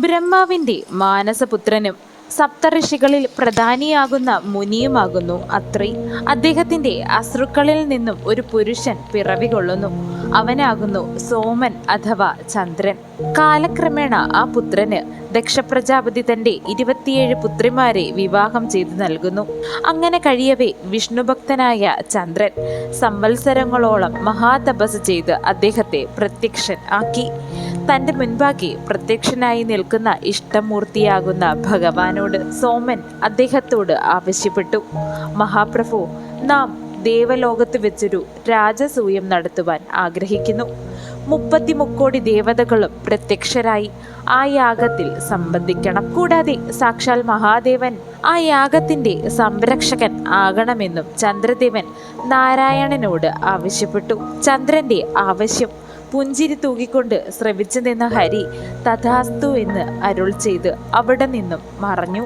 ബ്രഹ്മാവിന്റെ മാനസപുത്രനും സപ്തഋഷികളിൽ പ്രധാനിയാകുന്ന മുനിയുമാകുന്നു അത്രി. അദ്ദേഹത്തിന്റെ അശ്രുക്കളിൽ നിന്നും ഒരു പുരുഷൻ പിറവികൊള്ളുന്നു. അവനാകുന്നു സോമൻ അഥവാ ചന്ദ്രൻ. കാലക്രമേണ ആ പുത്രന് ദക്ഷപ്രജാപതി തന്റെ ഇരുപത്തിയേഴ് പുത്രിമാരെ വിവാഹം ചെയ്തു നൽകുന്നു. അങ്ങനെ കഴിയവേ വിഷ്ണുഭക്തനായ ചന്ദ്രൻ സംവത്സരങ്ങളോളം മഹാതപസ് ചെയ്ത് അദ്ദേഹത്തെ പ്രത്യക്ഷൻ ആക്കി. തന്റെ മുൻപാകെ പ്രത്യക്ഷനായി നിൽക്കുന്ന ഇഷ്ടമൂർത്തിയാകുന്ന ഭഗവാനോട് സോമൻ അദ്ദേഹത്തോട് ആവശ്യപ്പെട്ടു. മഹാപ്രഭു നാം ദേവലോകത്ത് വെച്ചൊരു രാജസൂയം നടത്തുവാൻ ആഗ്രഹിക്കുന്നു. മുപ്പത്തി മുക്കോടി ദേവതകളും പ്രത്യക്ഷരായി ആ യാഗത്തിൽ സംബന്ധിക്കണം. കൂടാതെ സാക്ഷാൽ മഹാദേവൻ ആ യാഗത്തിന്റെ സംരക്ഷകൻ ആകണമെന്നും ചന്ദ്രദേവൻ നാരായണനോട് ആവശ്യപ്പെട്ടു. ചന്ദ്രന്റെ ആവശ്യം പുഞ്ചിരി തൂകിക്കൊണ്ട് ശ്രവിച്ചു നിന്ന ഹരി തഥാസ്തു എന്ന് അരുൾ ചെയ്ത് അവിടെ നിന്നും മറഞ്ഞു.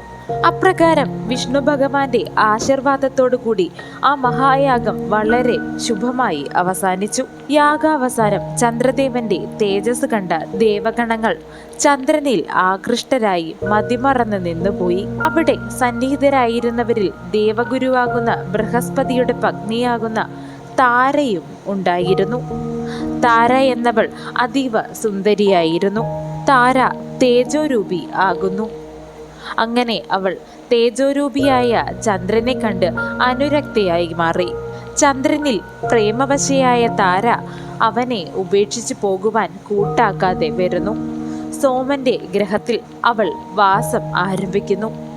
അപ്രകാരം വിഷ്ണു ഭഗവാന്റെ ആശീർവാദത്തോടുകൂടി ആ മഹായാഗം വളരെ ശുഭമായി അവസാനിച്ചു. യാഗാവസാനം ചന്ദ്രദേവന്റെ തേജസ് കണ്ട ദേവഗണങ്ങൾ ചന്ദ്രനിൽ ആകൃഷ്ടരായി മതിമറന്ന് നിന്നുപോയി. അവിടെ സന്നിഹിതരായിരുന്നവരിൽ ദേവഗുരുവാകുന്ന ബൃഹസ്പതിയുടെ പത്നിയാകുന്ന താരയും ഉണ്ടായിരുന്നു. താര എന്നവൾ അതീവ സുന്ദരിയായിരുന്നു. താര തേജോരൂപി ആകുന്നു. അങ്ങനെ അവൾ തേജോരൂപിയായ ചന്ദ്രനെ കണ്ട് അനുരക്തയായി മാറി. ചന്ദ്രനിൽ പ്രേമവശയായ താര അവനെ ഉപേക്ഷിച്ചു പോകുവാൻ കൂട്ടാക്കാതെ വരുന്നു. സോമന്റെ ഗ്രഹത്തിൽ അവൾ വാസം ആരംഭിക്കുന്നു.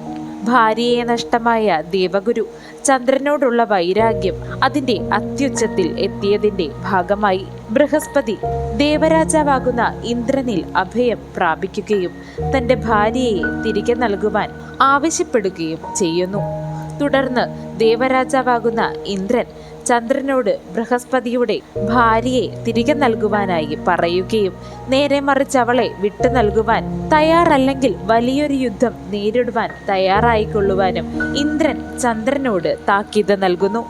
ഭാര്യയെ നഷ്ടമായ ദേവഗുരു ചന്ദ്രനോടുള്ള വൈരാഗ്യം അതിന്റെ അത്യുച്ചത്തിൽ എത്തിയതിന്റെ ഭാഗമായി ബൃഹസ്പതി ദേവരാജാവാകുന്ന ഇന്ദ്രനിൽ അഭയം പ്രാപിക്കുകയും തന്റെ ഭാര്യയെ തിരികെ നൽകുവാൻ ആവശ്യപ്പെടുകയും ചെയ്യുന്നു. തുടർന്ന് ദേവരാജാവാകുന്ന ഇന്ദ്രൻ ചന്ദ്രനോട് ബൃഹസ്പതിയുടെ ഭാര്യയെ തിരികെ നൽകുവാനായി പറയുകയും നേരെ മറിച്ച് അവളെ വിട്ടു നൽകുവാൻ തയ്യാറല്ലെങ്കിൽ വലിയൊരു യുദ്ധം നേരിടുവാൻ തയ്യാറായിക്കൊള്ളുവാനും ഇന്ദ്രൻ ചന്ദ്രനോട് താക്കീത് നൽകുന്നു.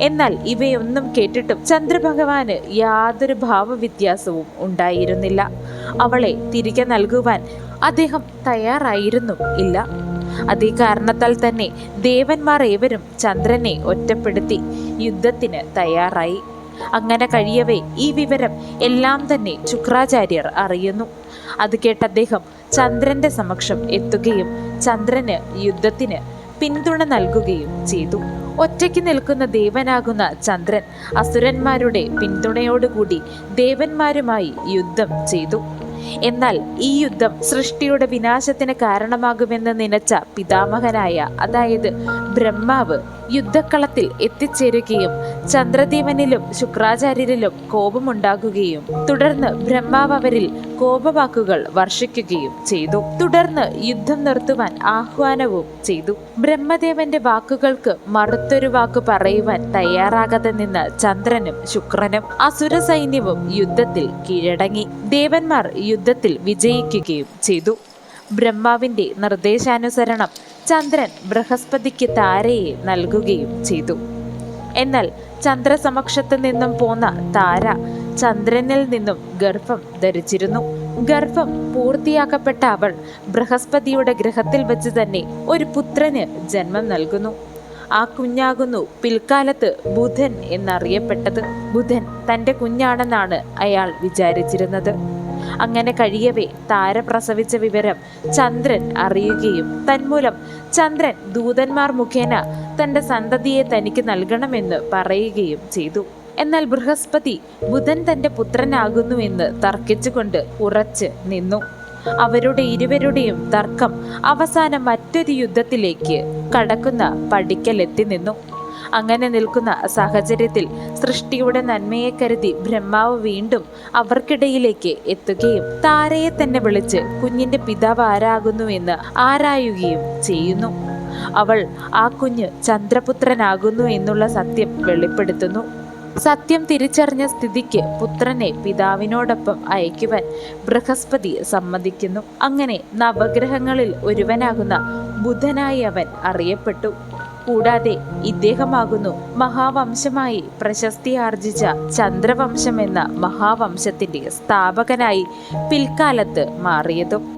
എന്നാൽ ഇവയൊന്നും കേട്ടിട്ടും ചന്ദ്രഭഗവാന് യാതൊരു ഭാവവ്യത്യാസവും ഉണ്ടായിരുന്നില്ല. അവളെ തിരികെ നൽകുവാൻ അദ്ദേഹം തയ്യാറായിരുന്നു ഇല്ല. അതേ കാരണത്താൽ തന്നെ ദേവന്മാർ ഏവരും ചന്ദ്രനെ ഒറ്റപ്പെടുത്തി യുദ്ധത്തിന് തയ്യാറായി. അങ്ങനെ കഴിയവേ ഈ വിവരം എല്ലാം തന്നെ ശുക്രാചാര്യർ അറിയുന്നു. അത് കേട്ട അദ്ദേഹം ചന്ദ്രന്റെ സമക്ഷം എത്തുകയും ചന്ദ്രന് യുദ്ധത്തിന് പിന്തുണ നൽകുകയും ചെയ്തു. ഒറ്റയ്ക്ക് നിൽക്കുന്ന ദേവനാകുന്ന ചന്ദ്രൻ അസുരന്മാരുടെ പിന്തുണയോടുകൂടി ദേവന്മാരുമായി യുദ്ധം ചെയ്തു. എന്നാൽ ഈ യുദ്ധം സൃഷ്ടിയുടെ വിനാശത്തിന് കാരണമാകുമെന്ന് നനച്ച പിതാമഹനായ അതായത് ബ്രഹ്മാവ് യുദ്ധക്കളത്തിൽ എത്തിച്ചേരുകയും ചന്ദ്രദേവനിലും ശുക്രാചാര്യരിലും കോപമുണ്ടാകുകയും തുടർന്ന് ബ്രഹ്മാവ് അവരിൽ കോപവാക്കുകൾ വർഷിക്കുകയും ചെയ്തു. തുടർന്ന് യുദ്ധം നിർത്തുവാൻ ആഹ്വാനവും ചെയ്തു. ബ്രഹ്മദേവന്റെ വാക്കുകൾക്ക് മറുത്തൊരു വാക്ക് പറയുവാൻ തയ്യാറാകാതെ നിന്ന ചന്ദ്രനും ശുക്രനും അസുര സൈന്യവും യുദ്ധത്തിൽ കീഴടങ്ങി. ദേവന്മാർ യുദ്ധത്തിൽ വിജയിക്കുകയും ചെയ്തു. ബ്രഹ്മാവിന്റെ നിർദ്ദേശാനുസരണം ചന്ദ്രൻ ബൃഹസ്പതിക്ക് താരയെ നൽകുകയും ചെയ്തു. എന്നാൽ ചന്ദ്രസമക്ഷത്ത് നിന്നും പോന്ന താര ചന്ദ്രനിൽ നിന്നും ഗർഭം ധരിച്ചിരുന്നു. ഗർഭം പൂർത്തിയാക്കപ്പെട്ട അവൾ ബൃഹസ്പതിയുടെ ഗ്രഹത്തിൽ വെച്ച് തന്നെ ഒരു പുത്രന് ജന്മം നൽകുന്നു. ആ കുഞ്ഞാകുന്നു പിൽക്കാലത്ത് ബുധൻ എന്നറിയപ്പെട്ടത്. ബുധൻ തന്റെ കുഞ്ഞാണെന്നാണ് അയാൾ വിചാരിച്ചിരുന്നത്. അങ്ങനെ കഴിയവേ താര പ്രസവിച്ച വിവരം ചന്ദ്രൻ അറിയുകയും തന്മൂലം ചന്ദ്രൻ ദൂതന്മാർ മുഖേന തന്റെ സന്തതിയെ തനിക്ക് നൽകണമെന്ന് പറയുകയും ചെയ്തു. എന്നാൽ ബൃഹസ്പതി ബുധൻ തന്റെ പുത്രനാകുന്നുവെന്ന് തർക്കിച്ചുകൊണ്ട് ഉറച്ച് നിന്നു. അവരുടെ ഇരുവരുടെയും തർക്കം അവസാനം മറ്റൊരു യുദ്ധത്തിലേക്ക് കടക്കുന്ന പടിക്കലെത്തി നിന്നു. അങ്ങനെ നിൽക്കുന്ന സാഹചര്യത്തിൽ സൃഷ്ടിയുടെ നന്മയെ കരുതി ബ്രഹ്മാവ് വീണ്ടും അവർക്കിടയിലേക്ക് എത്തുകയും താരയെ തന്നെ വിളിച്ച് കുഞ്ഞിന്റെ പിതാവ് ആരാകുന്നുവെന്ന് ആരായുകയും ചെയ്യുന്നു. അവൾ ആ കുഞ്ഞ് ചന്ദ്രപുത്രനാകുന്നു എന്നുള്ള സത്യം വെളിപ്പെടുത്തുന്നു. സത്യം തിരിച്ചറിഞ്ഞ സ്ഥിതിക്ക് പുത്രനെ പിതാവിനോടൊപ്പം അയക്കുവാൻ ബൃഹസ്പതി സമ്മതിക്കുന്നു. അങ്ങനെ നവഗ്രഹങ്ങളിൽ ഒരുവനാകുന്ന ബുധനായി അവൻ അറിയപ്പെട്ടു. കൂടാതെ ഇദ്ദേഹമാകുന്നു മഹാവംശമായി പ്രശസ്തി ആർജിച്ച ചന്ദ്രവംശം എന്ന മഹാവംശത്തിന്റെ സ്ഥാപകനായി പിൽക്കാലത്ത് മാറിയതും.